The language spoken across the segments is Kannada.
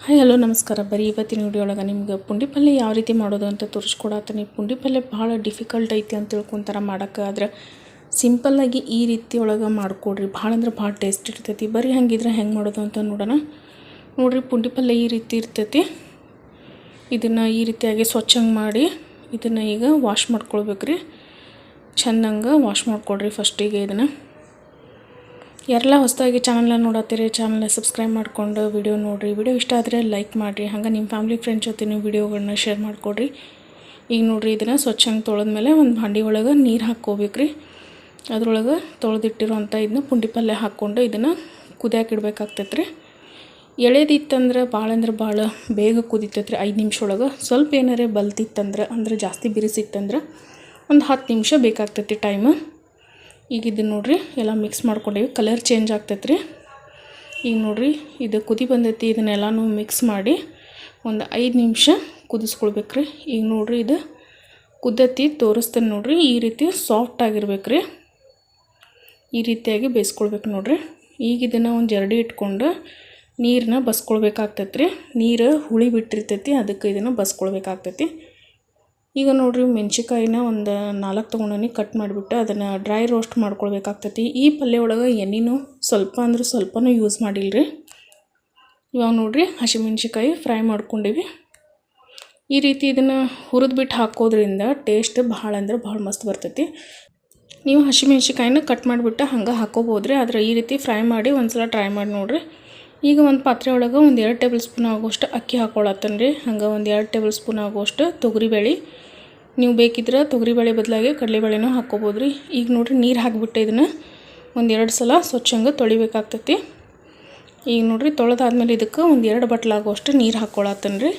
ಹಾಯ್, ಹಲೋ, ನಮಸ್ಕಾರ. ಬರೀ ಇವತ್ತಿನ ವಿಡಿಯೋ ಒಳಗೆ ನಿಮ್ಗೆ ಪುಂಡಿ ಪಲ್ಯ ಯಾವ ರೀತಿ ಮಾಡೋದು ಅಂತ ತೋರಿಸ್ಕೊಡತ್ತೀನಿ ಪುಂಡಿ ಪಲ್ಯ ಭಾಳ ಡಿಫಿಕಲ್ಟ್ ಐತಿ ಅಂತ ತಿಳ್ಕೊಂತಾರ ಮಾಡೋಕೆ ಆದ್ರೆ ಸಿಂಪಲ್ಲಾಗಿ ಈ ರೀತಿ ಒಳಗೆ ಮಾಡಿಕೊಡ್ರಿ. ಭಾಳ ಅಂದ್ರೆ ಭಾಳ ಟೇಸ್ಟ್ ಇರ್ತೈತಿ. ಬರೀ ಹಂಗಿದ್ರೆ ಹೆಂಗೆ ಮಾಡೋದು ಅಂತ ನೋಡೋಣ. ನೋಡಿರಿ, ಪುಂಡಿ ಪಲ್ಯ ಈ ರೀತಿ ಇರ್ತೈತಿ. ಇದನ್ನು ಈ ರೀತಿಯಾಗಿ ಸ್ವಚ್ಛಂಗೆ ಮಾಡಿ ಇದನ್ನು ಈಗ ವಾಶ್ ಮಾಡ್ಕೊಳ್ಬೇಕು ರೀ ಚೆಂದಂಗೆ ವಾಶ್ ಮಾಡ್ಕೊಡ್ರಿ ಫಸ್ಟಿಗೆ ಇದನ್ನು. ಯಾರೆಲ್ಲ ಹೊಸದಾಗಿ ಚಾನಲ್ನ ನೋಡತ್ತೀರಿ ಚಾನಲ್ನ ಸಬ್ಸ್ಕ್ರೈಬ್ ಮಾಡ್ಕೊಂಡು ವಿಡಿಯೋ ನೋಡಿರಿ. ವಿಡಿಯೋ ಇಷ್ಟ ಆದರೆ ಲೈಕ್ ಮಾಡಿರಿ. ಹಂಗೆ ನಿಮ್ಮ ಫ್ಯಾಮಿಲಿ ಫ್ರೆಂಡ್ಸ್ ಜೊತೆ ನೀವು ವಿಡಿಯೋಗಳನ್ನ ಶೇರ್ ಮಾಡಿಕೊಡ್ರಿ. ಈಗ ನೋಡಿರಿ ಇದನ್ನು ಸ್ವಚ್ಛಂಗೆ ತೊಳೆದ್ಮೇಲೆ ಒಂದು ಭಾಂಡಿ ಒಳಗೆ ನೀರು ಹಾಕ್ಕೋಬೇಕು ರೀ ಅದ್ರೊಳಗೆ ತೊಳೆದಿಟ್ಟಿರೋಂಥ ಇದನ್ನ ಪುಂಡಿ ಪಲ್ಯ ಹಾಕ್ಕೊಂಡು ಇದನ್ನು ಕುದಿಯಾಕೆ ಇಡಬೇಕಾಗ್ತೈತೆ ರೀ ಎಳೆದಿತ್ತಂದ್ರೆ ಭಾಳ ಅಂದ್ರೆ ಭಾಳ ಬೇಗ ಕುದಿತೈತೆ ರೀ ಐದು ನಿಮಿಷ ಒಳಗೆ ಸ್ವಲ್ಪ ಏನಾರೇ ಬಲ್ತಿತ್ತಂದ್ರೆ ಅಂದ್ರೆ ಜಾಸ್ತಿ ಬಿರಿಸಿತ್ತಂದ್ರೆ ಒಂದು ಹತ್ತು ನಿಮಿಷ ಬೇಕಾಗ್ತೈತಿ ಟೈಮು ಈಗ ಇದನ್ನು ನೋಡಿರಿ, ಎಲ್ಲ ಮಿಕ್ಸ್ ಮಾಡ್ಕೊಂಡೇವಿ. ಕಲರ್ ಚೇಂಜ್ ಆಗ್ತೈತೆ ರೀ ಈಗ ನೋಡಿರಿ, ಇದು ಕುದಿ ಬಂದೈತಿ ಇದನ್ನೆಲ್ಲನೂ ಮಿಕ್ಸ್ ಮಾಡಿ ಒಂದು ಐದು ನಿಮಿಷ ಕುದಿಸ್ಕೊಳ್ಬೇಕು ರೀ ಈಗ ನೋಡಿರಿ, ಇದು ಕುದ್ದತ್ತಿ ತೋರಿಸ್ತೇನೆ ನೋಡಿರಿ. ಈ ರೀತಿ ಸಾಫ್ಟ್ ಆಗಿರ್ಬೇಕು ರೀ ಈ ರೀತಿಯಾಗಿ ಬೇಯಿಸ್ಕೊಳ್ಬೇಕು ನೋಡಿರಿ. ಈಗ ಇದನ್ನು ಒಂದು ಜರಡಿ ಇಟ್ಕೊಂಡು ನೀರನ್ನ ಬಸ್ಕೊಳ್ಬೇಕಾಗ್ತೈತೆ ರೀ ನೀರು ಹುಳಿ ಬಿಟ್ಟಿರ್ತೈತಿ, ಅದಕ್ಕೆ ಇದನ್ನು ಬಸ್ಕೊಳ್ಬೇಕಾಗ್ತೈತಿ. ಈಗ ನೋಡಿರಿ ಮೆಣ್ಸಿಕಾಯಿನ ಒಂದು ನಾಲ್ಕು ತೊಗೊಂಡನಿ ಕಟ್ ಮಾಡಿಬಿಟ್ಟು ಅದನ್ನು ಡ್ರೈ ರೋಸ್ಟ್ ಮಾಡ್ಕೊಳ್ಬೇಕಾಗ್ತೈತಿ. ಈ ಪಲ್ಯ ಒಳಗೆ ಎಣ್ಣೆನೂ ಸ್ವಲ್ಪ ಅಂದ್ರೆ ಸ್ವಲ್ಪನೂ ಯೂಸ್ ಮಾಡಿಲ್ಲ ರೀ ಇವಾಗ ನೋಡಿರಿ ಹಸಿಮೆಣ್ಸಿಕಾಯಿ ಫ್ರೈ ಮಾಡ್ಕೊಂಡಿವಿ. ಈ ರೀತಿ ಇದನ್ನು ಹುರಿದ್ಬಿಟ್ಟು ಹಾಕೋದ್ರಿಂದ ಟೇಸ್ಟ್ ಭಾಳ ಅಂದ್ರೆ ಭಾಳ ಮಸ್ತ್ ಬರ್ತೈತಿ. ನೀವು ಹಸಿಮೆಣ್ಸಿಕಾಯಿನ ಕಟ್ ಮಾಡಿಬಿಟ್ಟು ಹಂಗೆ ಹಾಕೋಬೋದ್ರಿ. ಆದರೆ ಈ ರೀತಿ ಫ್ರೈ ಮಾಡಿ ಒಂದು ಸಲ ಟ್ರೈ ಮಾಡಿ ನೋಡಿರಿ. ಈಗ ಒಂದು ಪಾತ್ರೆ ಒಳಗೆ ಒಂದು ಎರಡು ಟೇಬಲ್ ಸ್ಪೂನ್ ಆಗೋಷ್ಟು ಅಕ್ಕಿ ಹಾಕ್ಕೊಳತ್ತೇನೆ ರೀ ಹಂಗೆ ಒಂದು ಎರಡು ಟೇಬಲ್ ಸ್ಪೂನ್ ಆಗೋಷ್ಟು ತೊಗರಿಬೇಳೆ. ನೀವು ಬೇಕಿದ್ರೆ ತೊಗರಿಬೇಳೆ ಬದಲಾಗಿ ಕಡಲೆಬೇಳೆನೂ ಹಾಕ್ಕೊಬೋದು ರೀ. ಈಗ ನೋಡಿರಿ ನೀರು ಹಾಕಿಬಿಟ್ಟೆ ಇದನ್ನು. ಒಂದು ಎರಡು ಸಲ ಸ್ವಚ್ಛಂಗೆ ತೊಳಿಬೇಕಾಗ್ತೈತಿ. ಈಗ ನೋಡಿರಿ ತೊಳೆದಾದ್ಮೇಲೆ ಇದಕ್ಕೆ ಒಂದು ಎರಡು ಬಟ್ಲಾಗುವಷ್ಟು ನೀರು ಹಾಕ್ಕೊಳತ್ತೇನೆ ರೀ.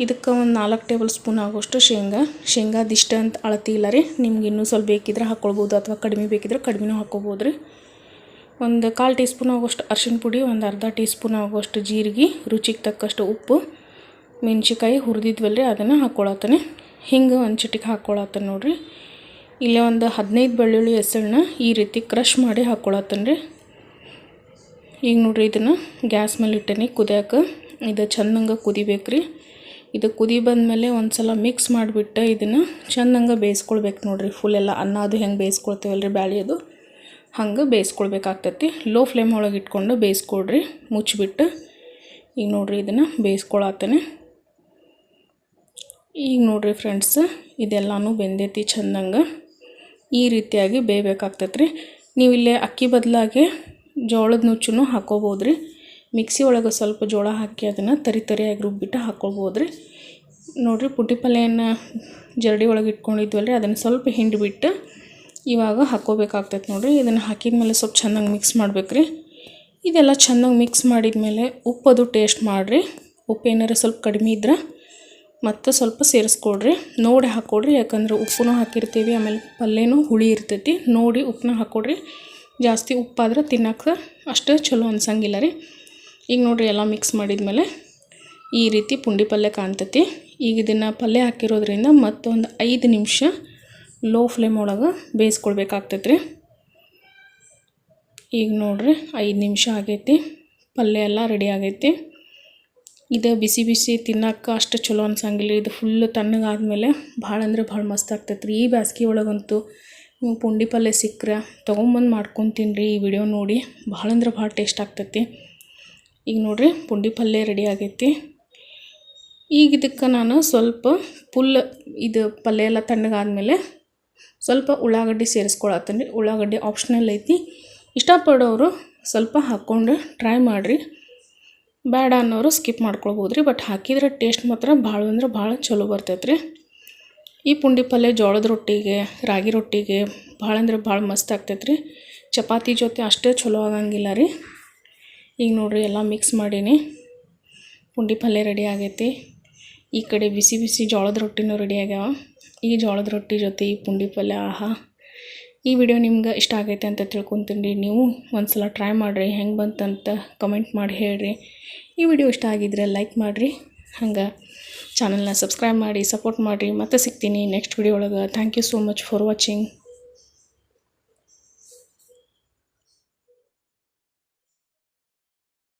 ಇದಕ್ಕೆ ಒಂದು ನಾಲ್ಕು ಟೇಬಲ್ ಸ್ಪೂನ್ ಆಗೋಷ್ಟು ಶೇಂಗಾ. ಶೇಂಗಾ ದಿಷ್ಟ ಅಂತ ಅಳತಿ ಇಲ್ಲ ರೀ. ನಿಮ್ಗೆ ಇನ್ನೂ ಸ್ವಲ್ಪ ಬೇಕಿದ್ರೆ ಹಾಕ್ಕೊಳ್ಬೋದು ಅಥವಾ ಕಡಿಮೆ ಬೇಕಿದ್ರೆ ಕಡಿಮೆನೂ ಹಾಕ್ಕೊಬೋದು ರೀ. ಒಂದು ಕಾಲು ಟೀ ಸ್ಪೂನ್ ಆಗೋಷ್ಟು ಅರ್ಶಿಣ ಪುಡಿ, ಒಂದು ಅರ್ಧ ಟೀ ಸ್ಪೂನ್ ಆಗೋಷ್ಟು ಜೀರಿಗೆ, ರುಚಿಗೆ ತಕ್ಕಷ್ಟು ಉಪ್ಪು ಮೆಣಸಿಕಾಯಿ ಹುರಿದಿದ್ವಲ್ಲ ರೀ ಅದನ್ನು ಹಾಕ್ಕೊಳತ್ತೇನೆ ಹಿಂಗೆ ಒಂದು ಚಿಟಿಕೆ ಹಾಕ್ಕೊಳತ್ತೇನೆ ನೋಡಿರಿ. ಇಲ್ಲೇ ಒಂದು ಹದಿನೈದು ಬೆಳ್ಳುಳ್ಳಿ ಹೆಸಳನ್ನ ಈ ರೀತಿ ಕ್ರಷ್ ಮಾಡಿ ಹಾಕ್ಕೊಳತ್ತೇನೆ ರೀ. ಈಗ ನೋಡಿರಿ ಇದನ್ನು ಗ್ಯಾಸ್ ಮೇಲೆ ಇಟ್ಟೇನಿ ಕುದಿಯೋಕೆ. ಇದು ಚೆಂದಂಗೆ ಕುದಿಬೇಕು ರೀ ಇದು ಕುದಿ ಬಂದಮೇಲೆ ಒಂದು ಸಲ ಮಿಕ್ಸ್ ಮಾಡಿಬಿಟ್ಟು ಇದನ್ನು ಚೆಂದಂಗೆ ಬೇಯಿಸ್ಕೊಳ್ಬೇಕು ನೋಡಿರಿ. ಫುಲ್ ಎಲ್ಲ ಅನ್ನ ಅದು ಹೆಂಗೆ ಬೇಯಿಸ್ಕೊಳ್ತೀವಲ್ರಿ ಬ್ಯಾಳಿ ಅದು. ಹಂಗೆ ಬೇಯಿಸ್ಕೊಳ್ಬೇಕಾಗ್ತೈತಿ. ಲೋ ಫ್ಲೇಮ್ ಒಳಗೆ ಇಟ್ಕೊಂಡು ಬೇಯಿಸ್ಕೊಡ್ರಿ ಮುಚ್ಚಿಬಿಟ್ಟು ಈಗ ನೋಡಿರಿ ಇದನ್ನು ಬೇಯಿಸ್ಕೊಳತ್ತೇನೆ ಈಗ ನೋಡಿರಿ ಫ್ರೆಂಡ್ಸ್ ಇದೆಲ್ಲನೂ ಬೆಂದೈತಿ ಚೆಂದಂಗೆ ಈ ರೀತಿಯಾಗಿ ಬೇಯಬೇಕಾಗ್ತೈತೆ ರೀ ನೀವು ಇಲ್ಲೇ ಅಕ್ಕಿ ಬದಲಾಗಿ ಜೋಳದ ನುಚ್ಚು ಹಾಕೋಬೋದು ರೀ ಮಿಕ್ಸಿ ಒಳಗೆ ಸ್ವಲ್ಪ ಜೋಳ ಹಾಕಿ ಅದನ್ನು ತರಿ ತರಿಯಾಗಿ ರುಬ್ಬಿಟ್ಟು ಹಾಕ್ಕೊಳ್ಬೋದು ರೀ ನೋಡಿರಿ ಪುಟ್ಟಿ ಪಲ್ಯನ ಜರಡಿ ಒಳಗೆ ಇಟ್ಕೊಂಡಿದ್ವಲ್ಲ ರೀ ಅದನ್ನು ಸ್ವಲ್ಪ ಹಿಂಡಿಬಿಟ್ಟು ಇವಾಗ ಹಾಕ್ಕೋಬೇಕಾಗ್ತೈತೆ ನೋಡಿರಿ. ಇದನ್ನು ಹಾಕಿದ ಮೇಲೆ ಸ್ವಲ್ಪ ಚೆನ್ನಾಗಿ ಮಿಕ್ಸ್ ಮಾಡ್ಬೇಕು ರೀ ಇದೆಲ್ಲ ಚೆನ್ನಾಗಿ ಮಿಕ್ಸ್ ಮಾಡಿದ ಮೇಲೆ ಉಪ್ಪದು ಟೇಸ್ಟ್ ಮಾಡಿರಿ. ಉಪ್ಪು ಏನಾರು ಸ್ವಲ್ಪ ಕಡಿಮೆ ಇದ್ರೆ ಮತ್ತು ಸ್ವಲ್ಪ ಸೇರಿಸ್ಕೊಡ್ರಿ. ನೋಡಿ ಹಾಕ್ಕೊಡ್ರಿ ಯಾಕಂದ್ರೆ ಉಪ್ಪು ಹಾಕಿರ್ತೀವಿ, ಆಮೇಲೆ ಪಲ್ಯನೂ ಹುಳಿ ಇರ್ತೈತಿ. ನೋಡಿ ಉಪ್ಪನ್ನ ಹಾಕ್ಕೊಡ್ರಿ ಜಾಸ್ತಿ ಉಪ್ಪಾದ್ರೆ ತಿನ್ನಕ್ಕೆ ಅಷ್ಟು ಚಲೋ ಅನ್ಸಂಗಿಲ್ಲ ರೀ. ಈಗ ನೋಡಿರಿ ಎಲ್ಲ ಮಿಕ್ಸ್ ಮಾಡಿದ್ಮೇಲೆ ಈ ರೀತಿ ಪುಂಡಿ ಪಲ್ಯ ಕಾಣ್ತೈತಿ. ಈಗ ಇದನ್ನು ಪಲ್ಯ ಹಾಕಿರೋದ್ರಿಂದ ಮತ್ತೊಂದು ಐದು ನಿಮಿಷ ಲೋ ಫ್ಲೇಮ್ ಒಳಗೆ ಬೇಯಿಸ್ಕೊಳ್ಬೇಕಾಗ್ತೈತೆ ರೀ. ಈಗ ನೋಡಿರಿ, ಐದು ನಿಮಿಷ ಆಗೈತಿ. ಪಲ್ಯ ಎಲ್ಲ ರೆಡಿ ಆಗೈತಿ. ಇದು ಬಿಸಿ ಬಿಸಿ ತಿನ್ನೋಕೆ ಅಷ್ಟು ಚಲೋ ಅನ್ಸಂಗಿಲ್ಲ. ಇದು ಫುಲ್ ತಣ್ಣಗಾದ್ಮೇಲೆ ಭಾಳ ಅಂದ್ರೆ ಭಾಳ ಮಸ್ತ್ ಆಗ್ತೈತೆ ರೀ ಈ ಬ್ಯಾಸ್ಗೆ ಒಳಗಂತೂ ಪುಂಡಿ ಪಲ್ಯ ಸಿಕ್ಕರೆ ತೊಗೊಂಬಂದು ಮಾಡ್ಕೊಂಡು ತಿನ್ನಿರಿ ಈ ವಿಡಿಯೋ ನೋಡಿ. ಭಾಳ ಅಂದ್ರೆ ಭಾಳ ಟೇಸ್ಟ್ ಆಗ್ತೈತಿ. ಈಗ ನೋಡಿರಿ ಪುಂಡಿ ಪಲ್ಯ ರೆಡಿ ಆಗೈತಿ. ಈಗ ಇದಕ್ಕೆ ನಾನು ಸ್ವಲ್ಪ ಫುಲ್ ಇದು ಪಲ್ಯ ಎಲ್ಲ ತಣ್ಣಗಾದ್ಮೇಲೆ ಸ್ವಲ್ಪ ಉಳ್ಳಾಗಡ್ಡಿ ಸೇರಿಸ್ಕೊಳತ್ತೀನಿ ರೀ ಉಳ್ಳಾಗಡ್ಡಿ ಆಪ್ಷನಲ್ ಐತಿ. ಇಷ್ಟಪಡೋರು ಸ್ವಲ್ಪ ಹಾಕ್ಕೊಂಡು ಟ್ರೈ ಮಾಡಿರಿ. ಬೇಡ ಅನ್ನೋರು ಸ್ಕಿಪ್ ಮಾಡ್ಕೊಳ್ಬೋದು ರೀ ಬಟ್ ಹಾಕಿದ್ರೆ ಟೇಸ್ಟ್ ಮಾತ್ರ ಭಾಳ ಅಂದ್ರೆ ಭಾಳ ಚಲೋ ಬರ್ತೈತೆ ರೀ ಈ ಪುಂಡಿ ಪಲ್ಯ ಜೋಳದ ರೊಟ್ಟಿಗೆ, ರಾಗಿ ರೊಟ್ಟಿಗೆ ಭಾಳ ಅಂದ್ರೆ ಭಾಳ ಮಸ್ತ್ ಆಗ್ತೈತೆ ರೀ ಚಪಾತಿ ಜೊತೆ ಅಷ್ಟೇ ಚಲೋ ಆಗಂಗಿಲ್ಲ ರೀ. ಈಗ ನೋಡಿರಿ ಎಲ್ಲ ಮಿಕ್ಸ್ ಮಾಡೀನಿ. ಪುಂಡಿ ಪಲ್ಯ ರೆಡಿ ಆಗೈತಿ. ಈ ಕಡೆ ಬಿಸಿ ಬಿಸಿ ಜೋಳದ ರೊಟ್ಟಿನೂ ರೆಡಿ ಆಗ್ಯಾವ. ಈ ಜೋಳದ ರೊಟ್ಟಿ ಜೊತೆ ಈ ಪುಂಡಿ ಪಲ್ಯ, ಆಹಾ. ಈ ವಿಡಿಯೋ ನಿಮ್ಗೆ ಇಷ್ಟ ಆಗೈತೆ ಅಂತ ತಿಳ್ಕೊತೀನಿ. ನೀವು ಒಂದು ಸಲ ಟ್ರೈ ಮಾಡಿರಿ, ಹೆಂಗೆ ಬಂತಂತ ಕಮೆಂಟ್ ಮಾಡಿ ಹೇಳಿರಿ. ಈ ವಿಡಿಯೋ ಇಷ್ಟ ಆಗಿದ್ರೆ ಲೈಕ್ ಮಾಡಿರಿ. ಹಂಗೆ ಚಾನಲ್ನ ಸಬ್ಸ್ಕ್ರೈಬ್ ಮಾಡಿ ಸಪೋರ್ಟ್ ಮಾಡಿರಿ. ಮತ್ತೆ ಸಿಗ್ತೀನಿ ನೆಕ್ಸ್ಟ್ ವಿಡಿಯೋ ಒಳಗೆ. Thank you so much for watching